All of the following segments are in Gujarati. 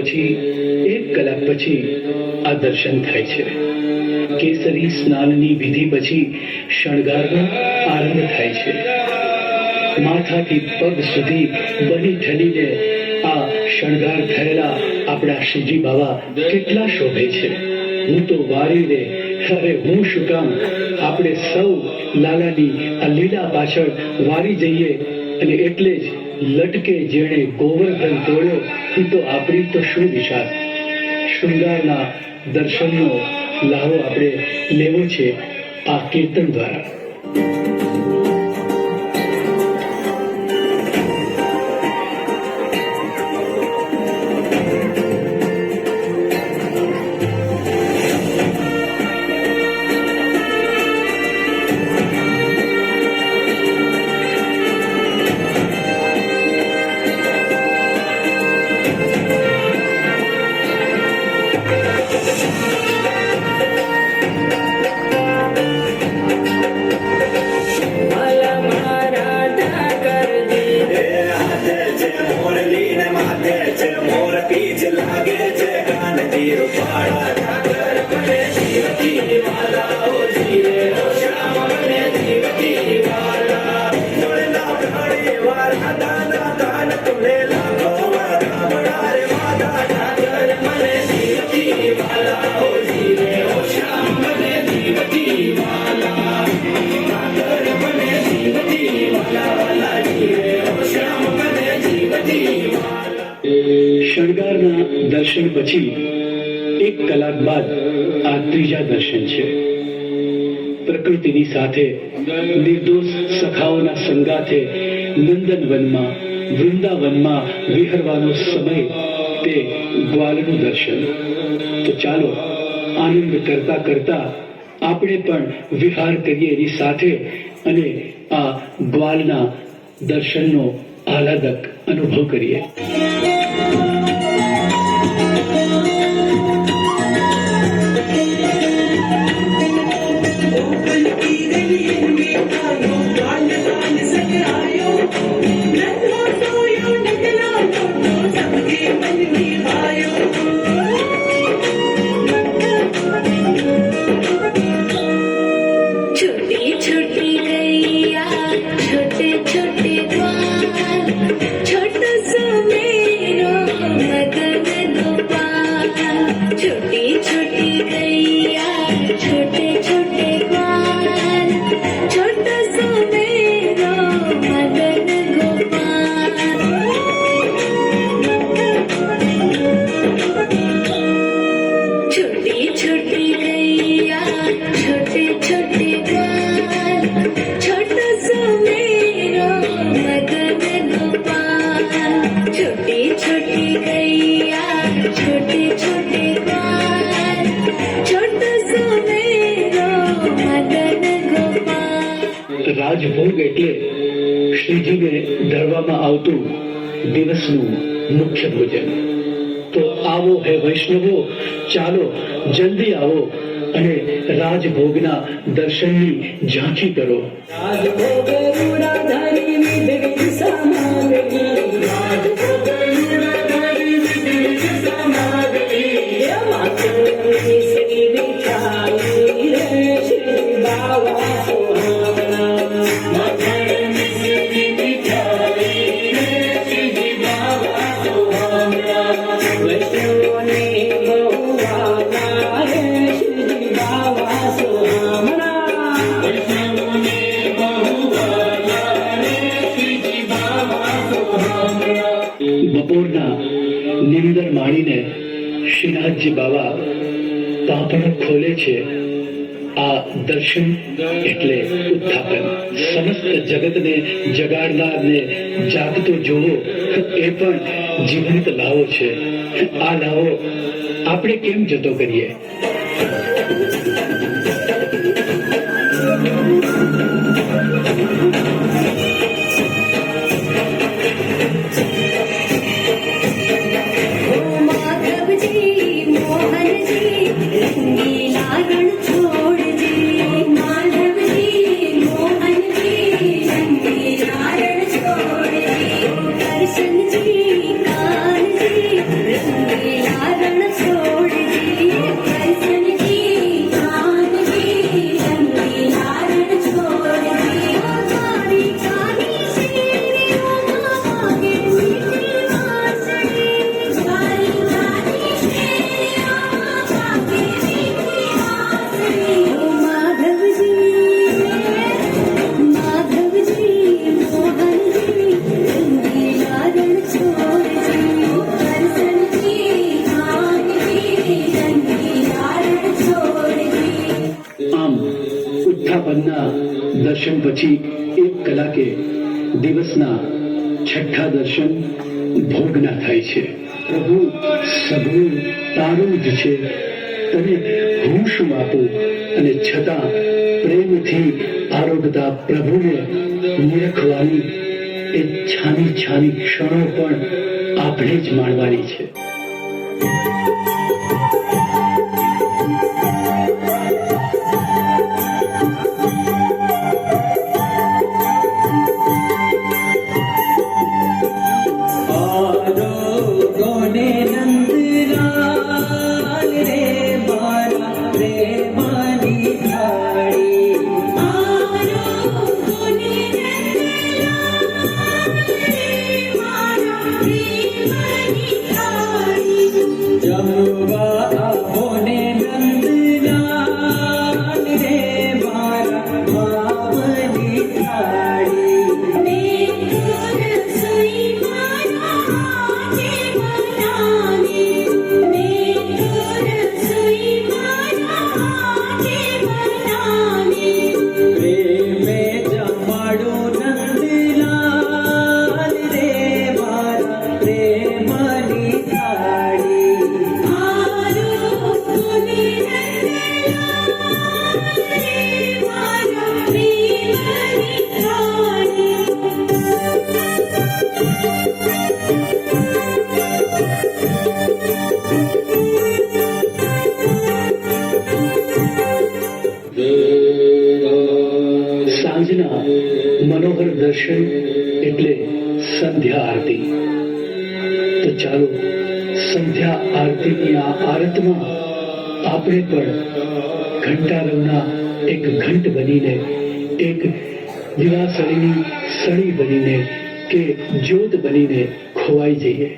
પછી, એક કલાક પછી આ દર્શન થાય છે. કેસરી સ્નાનની વિધિ પછી શણગારનો આરંભ થાય છે. માથાથી પગ સુધી બની ઠલીને આ શણગાર થયેલા આપણા શિવજી બાવા કેટલા શોભે છે. હું તો વારીને, અરે હું શું કામ? આપણે સૌ લાલાની આ લીલા પાછળ વારી જઈએ અને એટલે જ લટકે જેણે ગોવર્ધન તોડ્યો એ તો આપણી તો શું વિચાર શૃંગારના દર્શનનો લાહો આપણે લેવો છે આ કીર્તન દ્વારા. શણગારના દર્શન પછી એક કલાક બાદ આ ત્રીજા દર્શન છે. પ્રકૃતિની સાથે નિર્દોષ સખાઓના સંગાથે નંદનવનમાં, વૃંદાવનમાં વિહરવાનો સમય તે ગ્વાલનું દર્શન. તો ચાલો આનંદ કરતા કરતા આપણે પણ વિહાર કરીએ એની સાથે અને આ ગ્વાલના દર્શનનો આહલાદક અનુભવ કરીએ. મુખ્ય ભોજન તો આવો હે વૈષ્ણવો ચાલો જલ્દી આવો અને રાજભોગના દર્શનની ઝાંખી કરો. બપોરના નિંદર માણીને શ્રીનાથજી બાબા પાંપણ ખોલે છે આ દર્શન એટલે ઉત્થાપન. સમસ્ત જગતને જગાડનારને જાગતો જોવો એ પણ જીવંત લાવો છે. આ લાવો આપણે કેમ જતો કરીએ? ઉત્થાપનના દર્શન પછી એક કલાકે દિવસના છઠ્ઠા દર્શન ભોગના થાય છે. પ્રભુ સગું તારું જ છે તને હું શું આપું અને છતાં પ્રેમથી આરોગતા પ્રભુને નિરખવાની એ છાની છાની ક્ષણો પણ આપણે જ માણવાની છે. સાંજના મનોહર દર્શન એટલે સંધ્યા આરતી. તો ચાલો સંધ્યા આરતીની આ આરતમાં આપણે પણ ઘંટારવના એક ઘંટ બનીને, એક દિવાસળીની સળી બનીને કે જ્યોત બનીને ખોવાઈ જઈએ.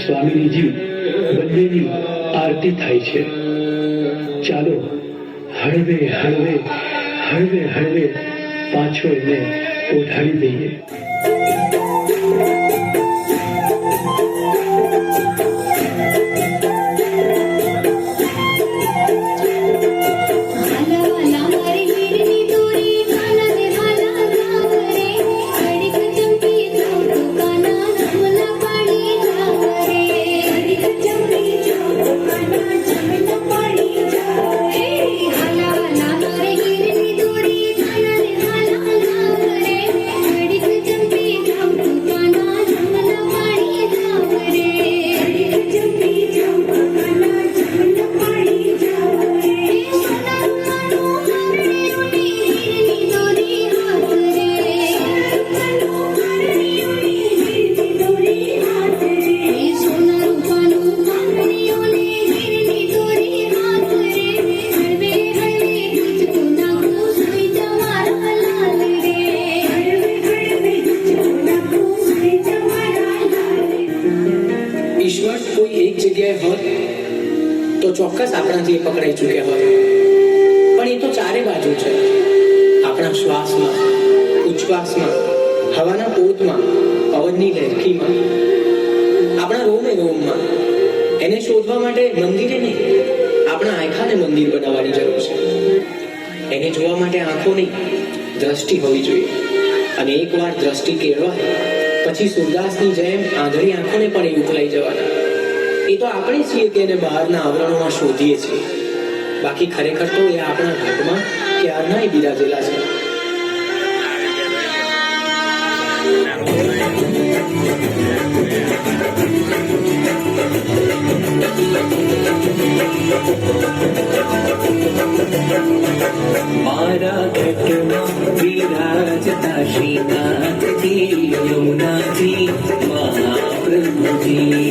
અને બંનેની આરતી થાય છે. ચાલો હળવે હળવે હળવે હળવે પાછો એને ઓઢાડી દઈએ. ચોક્કસ આપણાથી પકડાઈ ચૂક્યા હોય. પણ એ તો ચારે બાજુ છે. આપણા શ્વાસમાં, ઉચ્છ્વાસમાં, હવાના પોતમાં, પવનની લહેરખીમાં આપણા રોમે રોમમાં. એને શોધવા માટે મંદિરે નહીં, આપણા આંખાને મંદિર બનાવવાની જરૂર છે. એને જોવા માટે આંખો નહીં, દ્રષ્ટિ હોવી જોઈએ. અને એકવાર દ્રષ્ટિ કેળવાય, પછી સૂરદાસની જેમ આંધળી આંખોને પણ એ ઉકલાઈ જવાના. એ તો આપણે જ છીએ કે એને બહારના આવરણોમાં શોધીએ છીએ. બાકી ખરેખર તો એ આપણા ભાગમાં ક્યારનાય બિરાજેલા છે. મારા ઘટમાં વિરાજતા શ્રીનાથજી યમુનાજી મહા નથી